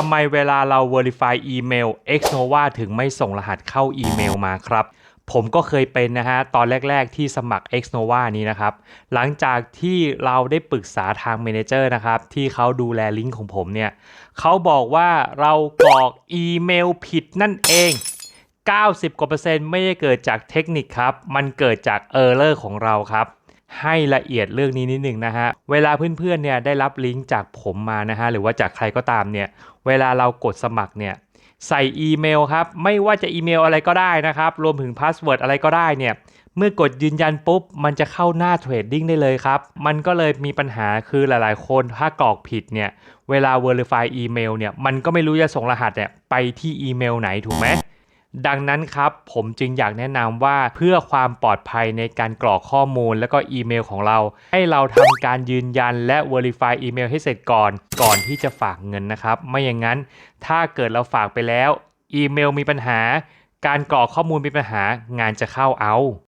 ทำไมเวลาเรา Verify อีเมล Xnova ถึงไม่ส่งรหัสเข้าอีเมลมาครับ ผมก็เคยเป็นนะฮะ ตอนแรก ๆ ที่สมัคร Xnova นี้นะครับ หลังจากที่เราได้ปรึกษาทาง Manager นะครับ ที่เขาดูแลลิงก์ของผมเนี่ยเขาบอกว่าเรากรอกอีเมลผิดนั่นเอง 90กว่าเปอร์เซ็นต์ไม่ได้เกิดจากเทคนิคครับ มันเกิดจากเออร์เลอร์ของเราครับ ให้ละเอียดเรื่องนี้นิดหนึ่งนะฮะ เวลาเพื่อนๆเนี่ยได้รับลิงก์จากผมมานะฮะ หรือว่าจากใครก็ตามเนี่ย เวลาเรากดสมัครเนี่ยใส่อีเมลครับ ไม่ว่าจะอีเมลอะไรก็ได้นะครับ รวมถึงพาสเวิร์ดอะไรก็ได้เนี่ย เมื่อกดยืนยันปุ๊บ มันจะเข้าหน้าเทรดดิ้งได้เลยครับ มันก็เลยมีปัญหาคือหลายๆ คนถ้ากรอกผิดเนี่ย เวลา Verify อีเมลเนี่ย มันก็ไม่รู้จะส่งรหัสเนี่ยไปที่อีเมลไหนถูกไหม ดังนั้นครับ ผมจึงอยากแนะนำว่าเพื่อความปลอดภัยในการกรอกข้อมูลและก็อีเมลของเรา ให้เราทำการยืนยันและ Verify อีเมลให้เสร็จก่อน ก่อนที่จะฝากเงินนะครับ ไม่อย่างนั้น ถ้าเกิดเราฝากไปแล้ว อีเมลมีปัญหา การกรอกข้อมูลมีปัญหางานจะเข้าเอา